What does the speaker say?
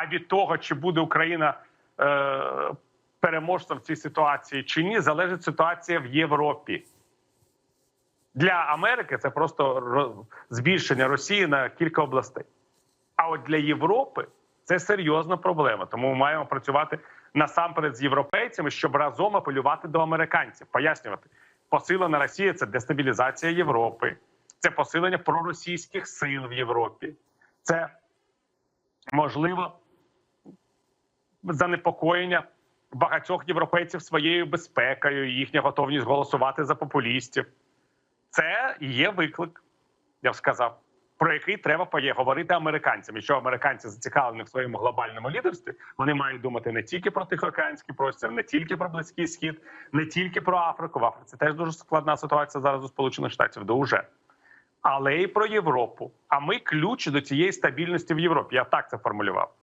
А від того, чи буде Україна е, переможцем в цій ситуації чи ні, залежить ситуація в Європі. Для Америки це просто збільшення Росії на кілька областей. А от для Європи це серйозна проблема. Тому ми маємо працювати насамперед з європейцями, щоб разом апелювати до американців, пояснювати, посилена Росія це дестабілізація Європи, це посилення проросійських сил в Європі, це можливо занепокоєння багатьох європейців своєю безпекою, їхня готовність голосувати за популістів. Це є виклик, я б сказав, про який треба говорити американцям. Якщо американці зацікавлені в своєму глобальному лідерстві, вони мають думати не тільки про Тихоокеанський простір, не тільки про Близький Схід, не тільки про Африку. В Африці теж дуже складна ситуація зараз у Сполучених Штатів. Дуже. Але й про Європу. А ми ключ до цієї стабільності в Європі. Я так це формулював.